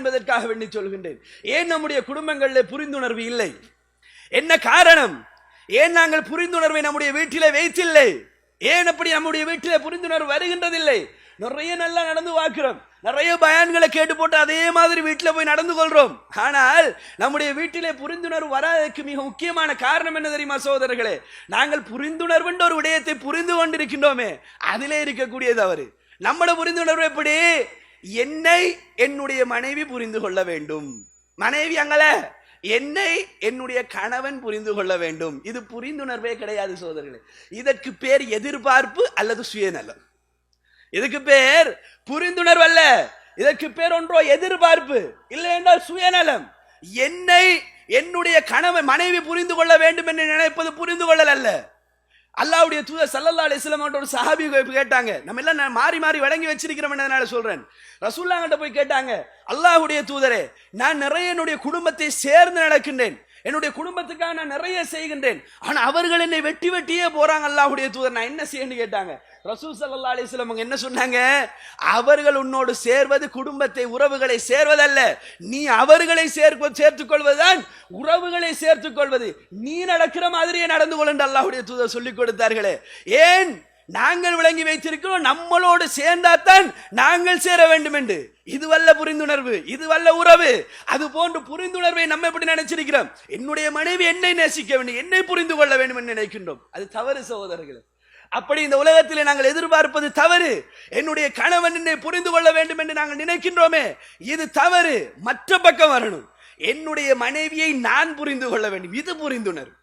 என்பதற்காக வேண்டி சொல்கின்றேன். ஏன் நம்முடைய குடும்பங்களில் புரிந்துணர்வு இல்லை? என்ன காரணம்? ஏன் நாங்கள் புரிந்துணர்வை நம்முடைய வீட்டிலே வைத்தில்லை? ஏன் அப்படி நம்முடைய வீட்டிலே புரிந்துணர்வு வருகின்றதில்லை? நிறைய நல்லா நடந்து பார்க்கிறோம். நிறைய பயான்களை கேட்டு போட்டு அதே மாதிரி வீட்டில் போய் நடந்து கொள்றோம். ஆனால் நம்முடைய வீட்டிலே புரிந்துணர்வு வராததுக்கு மிக முக்கியமான காரணம் என்ன தெரியுமா சோதரர்களே நாங்கள் புரிந்துணர்வுன்ற ஒரு விடயத்தை புரிந்து கொண்டிருக்கின்றோமே அதிலே இருக்கக்கூடிய தவறு நம்மளோட புரிந்துணர்வு எப்படி? என்னை என்னுடைய மனைவி புரிந்து கொள்ள வேண்டும். மனைவி அங்கல என்னை என்னுடைய கணவன் புரிந்து கொள்ள வேண்டும். இது புரிந்துணர்வே கிடையாது சோதரர்களே. இதற்கு பேர் எதிர்பார்ப்பு அல்லது சுயநலம். இதுக்கு பேர் புரிந்துணர்வு அல்ல. இதற்கு பேர் ஒன்றோ எதிர்பார்ப்பு. இல்லை என்றால் சுயநலம். என்னை என்னுடைய கணவன் மனைவி புரிந்து கொள்ள வேண்டும் என்று நினைப்பது புரிந்து கொள்ளல் அல்ல. அல்லாவுடைய தூதர் சல்லல்லா அலிஸ்லாம் ஒரு சஹாபி கேட்டாங்க. நம்ம எல்லாம் நான் மாறி மாறி வழங்கி வச்சிருக்கிறோம் சொல்றேன். ரசூல்லாங்கிட்ட போய் கேட்டாங்க அல்லாஹ்வுடைய தூதரே நான் நிறைய என்னுடைய குடும்பத்தை சேர்ந்து நடக்கின்றேன். என்னுடைய குடும்பத்துக்காக நான் நிறைய செய்கின்றேன். ஆனால் அவர்கள் என்னை வெட்டி வெட்டியே போறாங்க அல்லாஹுடைய தூதர். நான் என்ன செய்யணும்னு கேட்டாங்க. ரசூல் சல்லா அலிஸ்லம் என்ன சொன்னாங்க? அவர்கள் உன்னோடு சேர்வது குடும்பத்தை உறவுகளை சேர்வதல்ல. நீ அவர்களை சேர்க்க சேர்த்துக் கொள்வதுதான் உறவுகளை சேர்த்துக் கொள்வது. நீ நடக்கிற மாதிரியே நடந்து கொள் அல்லாஹுடைய தூதர் சொல்லிக் கொடுத்தார்களே. ஏன்? நாங்கள் விளங்கி வைத்திருக்கிறோம் நம்மளோடு சேர்ந்தாத்தான் நாங்கள் சேர வேண்டும் என்று. இது வல்ல புரிந்துணர்வு இது வல்ல உறவு. அது போன்று புரிந்துணர்வை நம்ம எப்படி நினைச்சிருக்கிறோம்? என்னுடைய மனைவி என்னை நேசிக்க வேண்டும் என்னை புரிந்து கொள்ள வேண்டும் என்று நினைக்கின்றோம். அது தவறு சகோதரர்கள். அப்படி இந்த உலகத்தில் நாங்கள் எதிர்பார்ப்பது தவறு. என்னுடைய கணவன் என்னை புரிந்து கொள்ள வேண்டும் என்று நாங்கள் நினைக்கின்றோமே இது தவறு. மற்ற பக்கம் வரணும். என்னுடைய மனைவியை நான் புரிந்து கொள்ள வேண்டும். இது புரிந்துணர்வு.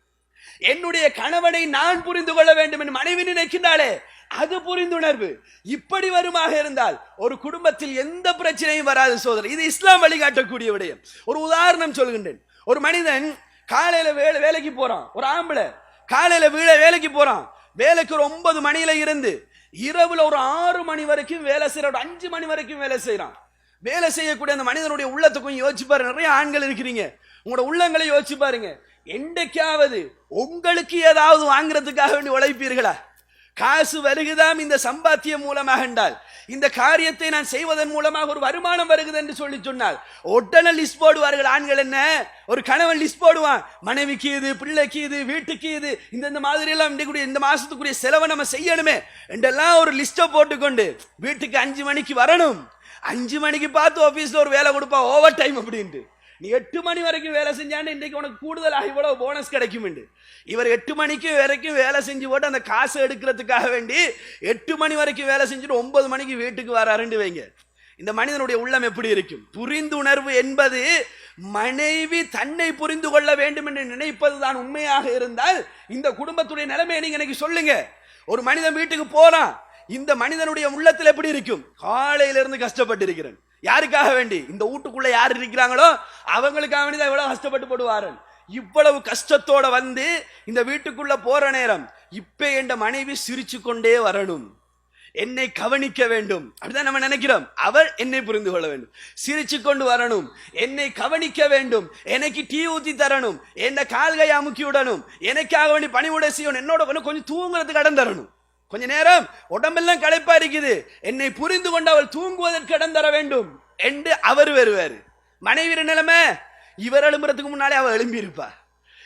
என்னுடைய கணவனை நான் புரிந்து கொள்ள வேண்டும் என்று மனைவி நினைக்கின்றாளே அது புரிந்துணர்வு. இப்படி வருமாக இருந்தால் ஒரு குடும்பத்தில் எந்த பிரச்சனையும் வராது சோதனை. இது இஸ்லாம் வழிகாட்டக்கூடிய விடயம். ஒரு உதாரணம் சொல்கின்றேன். ஒரு மனிதன் காலையில வேலை வேலைக்கு போறான். ஒரு ஆம்பளை காலையில வீட வேலைக்கு போறான். வேலைக்கு ஒரு ஒன்பது மணியில இருந்து இரவுல ஒரு ஆறு மணி வரைக்கும் வேலை செய்யற ஒரு அஞ்சு மணி வரைக்கும் வேலை செய்யறான். வேலை செய்யக்கூடிய அந்த மனிதனுடைய உள்ளத்தை கொஞ்சம் யோசிச்சு பாருங்க. நிறைய ஆண்கள் இருக்கிறீங்க. உங்களோட உள்ளங்களை யோசிச்சு பாருங்க. என்றைக்காவது உங்களுக்கு ஏதாவது வாங்குறதுக்காக வேண்டி உழைப்பீர்களா? காசு வருகுதாம் இந்த சம்பாத்தியம் மூலமாக என்றால் இந்த காரியத்தை நான் செய்வதன் மூலமாக ஒரு வருமானம் வருகிறது என்று சொல்லி சொன்னால் ஒட்டன லிஸ்ட் போடுவார்கள். ஆண்கள் என்ன? ஒரு கணவன் லிஸ்ட் போடுவான். மனைவிக்கு இது பிள்ளைக்கு இது வீட்டுக்கு இது இந்த இந்த மாதிரி எல்லாம் இந்த மாசத்துக்குரிய செலவை நம்ம செய்யணுமே என்றெல்லாம் ஒரு லிஸ்ட்டை போட்டுக்கொண்டு வீட்டுக்கு அஞ்சு மணிக்கு வரணும். அஞ்சு மணிக்கு பார்த்து ஆஃபீஸில் ஒரு வேலை கொடுப்பா ஓவர் டைம் அப்படின்ட்டு. நீ எட்டு மணி வரைக்கும் வேலை செஞ்சான்னு இன்றைக்கு உனக்கு கூடுதலாக இவ்வளோ போனஸ் கிடைக்கும் இவர் எட்டு மணிக்கு வரைக்கும் வேலை செஞ்சு போட்டு அந்த காசை எடுக்கிறதுக்காக வேண்டி எட்டு மணி வரைக்கும் வேலை செஞ்சுட்டு ஒன்பது மணிக்கு வீட்டுக்கு வராருன்னு வைங்க. இந்த மனிதனுடைய உள்ளம் எப்படி இருக்கும்? புரிந்துணர்வு என்பது மனைவி தன்னை புரிந்து கொள்ள வேண்டும் என்று நினைப்பதுதான் உண்மையாக இருந்தால் இந்த குடும்பத்துடைய நிலைமையை நீங்க எனக்கு சொல்லுங்க. ஒரு மனிதன் வீட்டுக்கு போறான். இந்த மனிதனுடைய உள்ளத்தில் எப்படி இருக்கும்? காலையிலிருந்து கஷ்டப்பட்டு இருக்கிறேன் யாருக்காக வேண்டி? இந்த வீட்டுக்குள்ள யார் இருக்கிறாங்களோ அவங்களுக்காக வேண்டி தான் இவ்வளவு கஷ்டப்பட்டு போடுவார்கள். இவ்வளவு கஷ்டத்தோட வந்து இந்த வீட்டுக்குள்ள போற நேரம் இப்ப என் மனைவி சிரிச்சு கொண்டே வரணும். என்னை கவனிக்க வேண்டும். அப்படிதான் நம்ம நினைக்கிறோம். அவர் என்னை புரிந்து கொள்ள வேண்டும். சிரிச்சு கொண்டு வரணும். என்னை கவனிக்க வேண்டும். எனக்கு டீ ஊத்தி தரணும். என்ன கால்கை அமுக்கி விடணும். எனக்காக வேண்டி பணிவுடை செய்யணும். என்னோட கொஞ்சம் கொஞ்சம் தூங்குறதுக்கு கடன் தரணும். கொஞ்ச நேரம் உடம்பெல்லாம் களைப்பா இருக்குது. என்னை புரிந்து கொண்டு அவள் தூங்குவதற்கு இடம் தர வேண்டும் என்று அவர் வருவார். மனைவியர் நிலைமை இவர் எழும்புறதுக்கு முன்னாலே அவள் எழும்பியிருப்பா.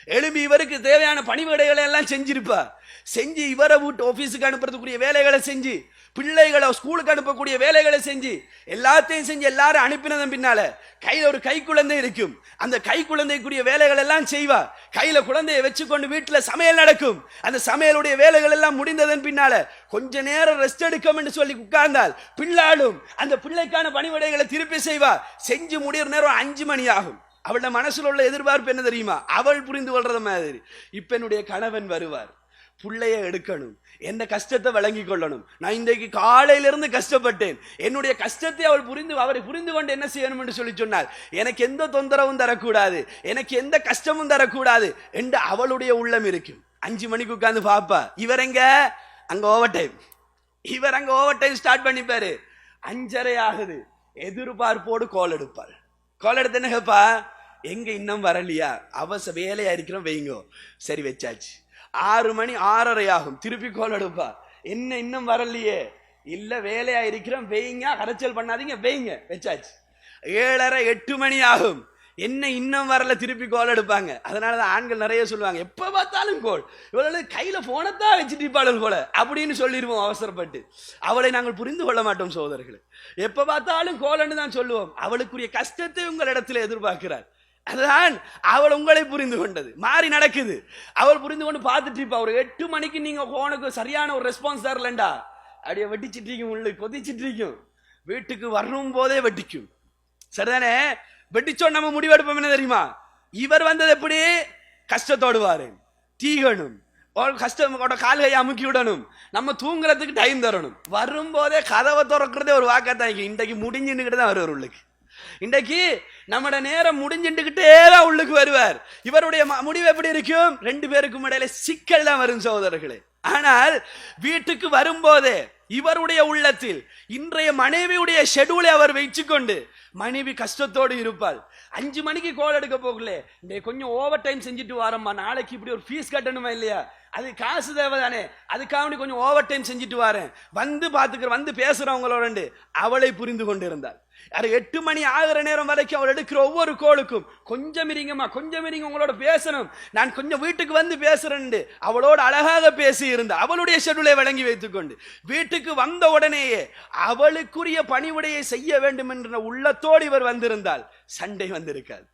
எழும்பி இவருக்கு தேவையான பணிவிடைகளை எல்லாம் செஞ்சிருப்பா. செஞ்சு இவரை வீட்டு ஆஃபீஸுக்கு அனுப்புறதுக்குரிய வேலைகளை செஞ்சு பிள்ளைகளை ஸ்கூலுக்கு அனுப்பக்கூடிய வேலைகளை செஞ்சு எல்லாத்தையும் செஞ்சு எல்லாரும் அனுப்பினதன் பின்னால கையில் ஒரு கை குழந்தை இருக்கும். அந்த கை குழந்தைக்குரிய வேலைகள் எல்லாம் செய்வா. கையில குழந்தையை வச்சுக்கொண்டு வீட்டில் சமையல் நடக்கும். அந்த சமையலுடைய வேலைகள் எல்லாம் முடிந்ததன் பின்னால கொஞ்ச நேரம் ரெஸ்ட் எடுக்கும் என்று சொல்லி உட்கார்ந்தால் பிள்ளாடும் அந்த பிள்ளைக்கான பணிவிடைகளை திருப்பி செய்வா. செஞ்சு முடிகிற நேரம் அஞ்சு மணி ஆகும். அவளோட மனசுல உள்ள எதிர்பார்ப்பு என்ன தெரியுமா? அவள் புரிந்து கொள்றது மாதிரி. இப்ப என்னுடைய கணவன் வருவார். புள்ளைய எடுக்கணும். என்ன கஷ்டத்தை வழங்கி கொள்ளணும் நான் இன்றைக்கு காலையில இருந்து கஷ்டப்பட்டேன். என்னுடைய கஷ்டத்தை அவள் புரிந்து அவரை புரிந்து கொண்டு என்ன செய்யணும் என்று சொல்லி சொன்னால் எனக்கு எந்த தொந்தரவும் தரக்கூடாது. எனக்கு எந்த கஷ்டமும் தரக்கூடாது என்று அவளுடைய உள்ளம் இருக்கும். அஞ்சு மணிக்கு உட்காந்து பாப்பா இவர் எங்க? அங்க ஓவர் டைம் இவர் அங்க ஓவர் டைம் ஸ்டார்ட் பண்ணிப்பாரு. அஞ்சரை ஆகுது. எதிர்பார்ப்போடு கோல் எடுப்பாள். கோல் எடுத்து என்ன கேப்பா? எங்க இன்னும் வரலையா? அவச வேலையா இருக்கிறோம் வைங்கோ. சரி வச்சாச்சு. ஆறு மணி ஆறரை ஆகும் திருப்பி கோல் எடுப்பா. என்ன இன்னும் வரலையே. இல்ல வேலையா இருக்கிறோம் வெயிங்க கரைச்சல் பண்ணாதீங்க. வெயிங்க வச்சாச்சு. ஏழரை எட்டு மணி ஆகும். என்ன இன்னும் வரல திருப்பி கோல் எடுப்பாங்க. அதனால தான் ஆண்கள் நிறைய சொல்லுவாங்க. எப்போ பார்த்தாலும் கோல். இவளோட கையில் தான் வச்சுட்டு இருப்பாளர்கள் போல. அப்படின்னு சொல்லிடுவோம் அவசரப்பட்டு. அவளை நாங்கள் புரிந்து கொள்ள மாட்டோம் சோதரர்களே. எப்போ பார்த்தாலும் கோலன்னு தான் சொல்லுவோம். அவளுக்குரிய கஷ்டத்தை உங்களிடத்தில் எதிர்பார்க்கிறார். அதுதான் அவள் உங்களை புரிந்து கொண்டது. மாறி நடக்குது. அவள் புரிந்து கொண்டு பார்த்துட்டு இருப்பா. ஒரு எட்டு மணிக்கு நீங்க போனுக்கு சரியான ஒரு ரெஸ்பான்ஸ் தரலண்டா. அப்படியே வெட்டிச்சிட்டு இருக்கும் உள்ள கொதிச்சிட்டு இருக்கும். வீட்டுக்கு வரும் போதே வெட்டிக்கும் சரிதானே? வெட்டிச்சோம் நம்ம முடிவெடுப்போம் என்ன தெரியுமா? இவர் வந்தது எப்படி? கஷ்டத்தோடுவாரு. தீகணும் கஷ்டம் கால் கையை அமுக்கி விடணும். நம்ம தூங்குறதுக்கு டைம் தரணும். வரும்போதே கதவை திறக்கிறதே ஒரு வாக்கத்தான் இன்றைக்கு முடிஞ்சுன்னுக்கிட்டு தான் வருவார் உள்ளுக்கு. இன்றைக்கு நம்மட நேரம் முடிஞ்சுட்டுக்கிட்டே தான் உள்ளுக்கு வருவார். இவருடைய முடிவு எப்படி இருக்கும்? ரெண்டு பேருக்கும் இடையில சிக்கல் தான் வரும் சகோதரர்களே. ஆனால் வீட்டுக்கு வரும்போதே இவருடைய உள்ளத்தில் இன்றைய மனைவியுடைய ஷெடியூலை அவர் வச்சுக்கொண்டு மனைவி கஷ்டத்தோடு இருப்பாள். அஞ்சு மணிக்கு கோல் எடுக்க போகல. இந்த கொஞ்சம் ஓவர் டைம் செஞ்சுட்டு வாரம்மா. நாளைக்கு இப்படி ஒரு ஃபீஸ் கட்டணுமா இல்லையா? அது காசு தேவை தானே அதுக்காக வேண்டி கொஞ்சம் ஓவர் டைம் செஞ்சுட்டு வரேன். வந்து பார்த்துக்கிற வந்து பேசுகிறவங்களோட அவளை புரிந்து கொண்டிருந்தாள் அது எட்டு மணி ஆகிற நேரம் வரைக்கும் அவள் எடுக்கிற ஒவ்வொரு கோளுக்கும் கொஞ்சம் இருங்கம்மா கொஞ்சம் இருங்க உங்களோட பேசணும். நான் கொஞ்சம் வீட்டுக்கு வந்து பேசுறேன் அவளோட அழகாக பேசி இருந்த அவளுடைய ஷெடியூலை வழங்கி வைத்துக்கொண்டு வீட்டுக்கு வந்த உடனேயே அவளுக்குரிய பணிவுடையை செய்ய வேண்டும் என்ற உள்ளத்தோடு இவர் வந்திருந்தால் சண்டை வந்திருக்காது.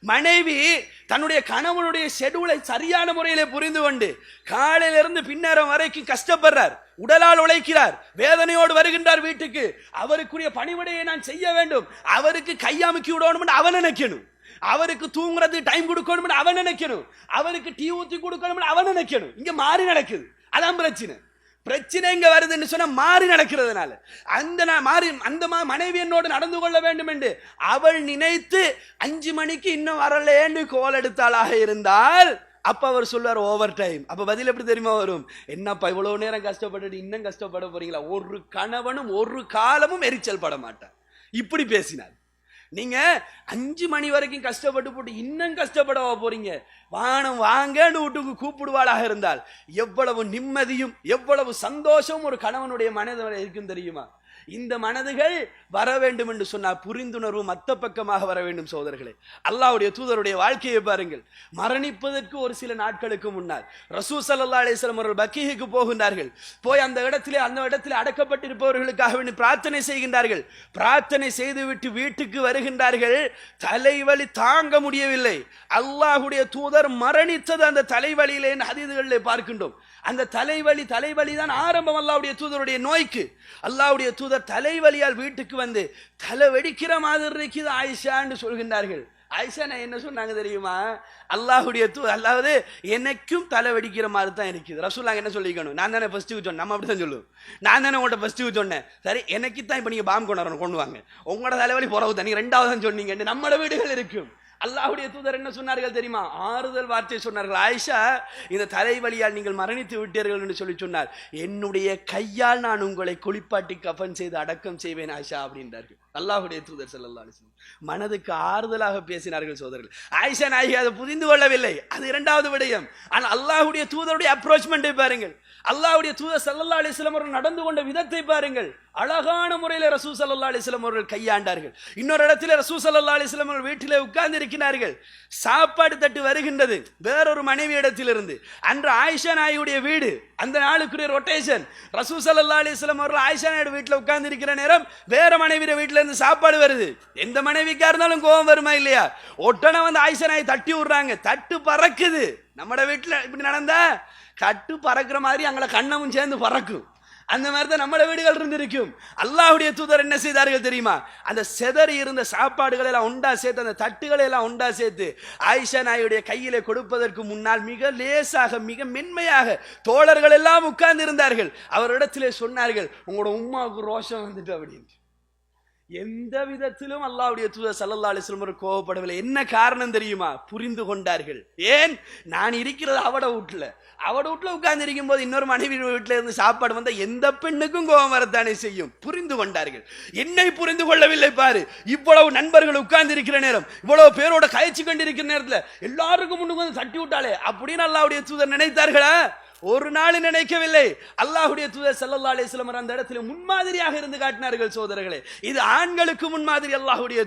மனைவி தன்னுடைய கணவனுடைய ஷெடியூலை சரியான முறையிலே புரிந்து கொண்டு காலையிலிருந்து பின்னரம் வரைக்கும் கஷ்டப்படுறார். உடலால் உழைக்கிறார். வேதனையோடு வருகின்றார் வீட்டுக்கு. அவருக்குரிய பணிவிடையை நான் செய்ய வேண்டும். அவருக்கு கையாமுக்கி விடணும்னு அவன் நினைக்கணும். அவருக்கு தூங்குறதுக்கு டைம் கொடுக்கணும்னு அவன் நினைக்கணும். அவருக்கு டீ ஊத்தி கொடுக்கணும்னு அவன் நினைக்கணும். இங்க மாறி நடக்குது. அதான் பிரச்சனை. பிரச்சனை இங்க வருதுன்னு சொன்னா மாறி நடக்கிறதுனால. அந்த மாறி அந்த மா- மனைவி என்னோடு நடந்து கொள்ள வேண்டும் என்று அவள் நினைத்து அஞ்சு மணிக்கு இன்னும் வரலேன்னு கோல் எடுத்தாளாக இருந்தால் அப்போ அவர் சொல்லுவார் ஓவர் டைம் அப்போ பதில் எப்படி தெரியுமா வரும்? என்னப்பா இவ்வளோ நேரம் கஷ்டப்பட்டுட்டு இன்னும் கஷ்டப்பட போறீங்களா? ஒரு கணவனும் ஒரு காலமும் எரிச்சல் பட மாட்டான் இப்படி பேசினார். நீங்க அஞ்சு மணி வரைக்கும் கஷ்டப்பட்டு போட்டு இன்னும் கஷ்டப்படவா போறீங்க? வானம் வாங்கன்னு வீட்டுக்கு கூப்பிடுவாளாக இருந்தால் எவ்வளவு நிம்மதியும் எவ்வளவு சந்தோஷமும் ஒரு கணவனுடைய மனதில் இருக்கும் தெரியுமா? இந்த மனதுகள் வர வேண்டும் என்று சொன்னால் புரிந்துணர்வு மத்த பக்கமாக வர வேண்டும் சோதர்களே. அல்லாவுடைய தூதருடைய வாழ்க்கையை பாருங்கள். மரணிப்பதற்கு ஒரு சில நாட்களுக்கு முன்னால் ரசூ சல்லா அலிஸ்லாம் அவர்கள் பக்கீஹுக்கு போகின்றார்கள். போய் அந்த இடத்திலே அந்த இடத்தில் அடக்கப்பட்டிருப்பவர்களுக்காக வேண்டி பிரார்த்தனை செய்கின்றார்கள். பிரார்த்தனை செய்துவிட்டு வீட்டுக்கு வருகின்றார்கள். தலைவலி தாங்க முடியவில்லை. அல்லாஹுடைய தூதர் மரணித்தது அந்த தலைவலியிலே அதிதுகளிலே பார்க்கின்றோம். அந்த தலைவலி தலைவலி தான் ஆரம்பம் அல்லாவுடைய தூதருடைய நோய்க்கு. அல்லாவுடைய தூதர் தலைவலியால் வீட்டுக்கு வந்து தலை வெடிக்கிற மாதிரி இருக்குது ஆயிஷான்னு சொல்கின்றார்கள். ஆயிஷா நான் என்ன சொன்னாங்க தெரியுமா? அல்லாஹுடைய தூ அல்லாவது எனக்கும் தலை வெடிக்கிற மாதிரி தான் இருக்குது. ரசூலாங்க என்ன சொல்லிக்கணும்? நான் தானே ஃபஸ்ட்டு சொன்னேன். நம்ம அப்படி தான் சொல்லுவோம். நான் தானே உங்கள்கிட்ட ஃபஸ்ட்டு சொன்னேன். சரி எனக்கு தான் இப்போ நீங்கள் பாம்பு கொண்டு வரணும் கொண்டு வாங்க. உங்களோட தலைவலி பிறகு தான் நீங்கள் ரெண்டாவது தான் சொன்னீங்க நம்மளோட வீடுகள் இருக்கும். அல்லாஹுடைய தூதர் என்ன சொன்னார்கள் தெரியுமா? ஆறுதல் வார்த்தை சொன்னார்கள். ஆயிஷா இந்த தலைவலியால் நீங்கள் மரணித்து விட்டீர்கள் என்று சொல்லி சொன்னார். என்னுடைய கையால் நான் உங்களை குளிப்பாட்டி கஃபன் செய்து அடக்கம் செய்வேன் ஆயிஷா அப்படின்றார்கள். அல்லாஹுடைய தூதர் செல்லல்லா அலைஹி மனதுக்கு ஆறுதலாக பேசினார்கள் சோதரர்கள். ஆயிஷா நாயகி அதை புரிந்து கொள்ளவில்லை. அது இரண்டாவது விடயம். ஆனால் அல்லாஹுடைய தூதருடைய அப்ரோச்மெண்ட்டை பாருங்கள். அல்லாஹுடைய தூதர் சல்லல்லா அலிஸ்லம் அவர்கள் நடந்து கொண்ட விதத்தை பாருங்கள். அழகான முறையில் ரசூ சல்லா அலிஸ்லம் அவர்கள் கையாண்டார்கள். இன்னொரு இடத்துல ரசூ சல்லா அலிஸ்லம் அவர்கள் வீட்டிலே உட்கார்ந்து இருக்கிறார்கள் சாப்பாடு தட்டு வருகின்றது. வேறொரு மனைவி இடத்திலிருந்து. அன்று ஆயிஷா நாயுடைய வீடு அந்த நாளுக்குரிய ரொட்டேஷன் ரசூ சல்லா அலிஸ்லம் அவர்கள் ஆயிஷா நாயுடு வீட்டில் உட்கார்ந்து இருக்கிற நேரம் வேற மனைவியோட வீட்டில் இருந்து சாப்பாடு வருது. எந்த மனைவிக்கா இருந்தாலும் கோபம் வருமா இல்லையா? ஒட்டனை வந்து ஆயிஷா தட்டி விடுறாங்க. தட்டு பறக்குது. நம்மட வீட்டில் இப்படி நடந்தா தட்டு பறக்கிற மாதிரி அங்களை கண்ணமும் சேர்ந்து பறக்கும். அந்த மாதிரி தான் நம்மள வீடுகள் இருந்திருக்கும். அல்லாஹுடைய தூதர் என்ன செய்தார்கள் தெரியுமா? அந்த செதறி இருந்த சாப்பாடுகளை எல்லாம் உண்டா சேர்த்து அந்த தட்டுகளை எல்லாம் உண்டா சேர்த்து ஆயிஷா நாயுடைய கையில கொடுப்பதற்கு முன்னால் மிக லேசாக மிக மென்மையாக தோழர்கள் எல்லாம் உட்கார்ந்து இருந்தார்கள் அவரிடத்திலே சொன்னார்கள் உங்களோட உம்மாவுக்கு ரோஷம் வந்துட்டு அப்படின்னு. எந்த விதத்திலும் அல்லாவுடைய தூதர் சல்லல்லா அலிஸ்லம் கோவப்படவில்லை என்ன காரணம் தெரியுமா? புரிந்து கொண்டார்கள். ஏன்? நான் இருக்கிறது அவட வீட்டில். அவட வீட்டில் உட்கார்ந்து இருக்கும் போது இன்னொரு மனைவி வீட்டுல இருந்து சாப்பாடு வந்தா எந்த பெண்ணுக்கும் கோபம் வரத்தானே செய்யும்? புரிந்து கொண்டார்கள். என்னை புரிந்து கொள்ளவில்லை பாரு. இவ்வளவு நண்பர்கள் உட்கார்ந்து இருக்கிற நேரம் இவ்வளவு பேரோட கழிச்சு கொண்டிருக்கிற நேரத்தில் எல்லாருக்கும் முன்னுக்கு வந்து தட்டி விட்டாலே அப்படின்னு அல்லாவுடைய தூதர் நினைத்தார்களா? ஒரு நாள் நினைக்கவில்லை. அல்லாஹுடைய தூதர் ஸல்லல்லாஹு அலிஸ்லமர் அந்த இடத்துல முன்மாதிரியாக இருந்து காட்டினார்கள் சோதரர்களே. இது ஆண்களுக்கு முன்மாதிரி அல்லாஹுடைய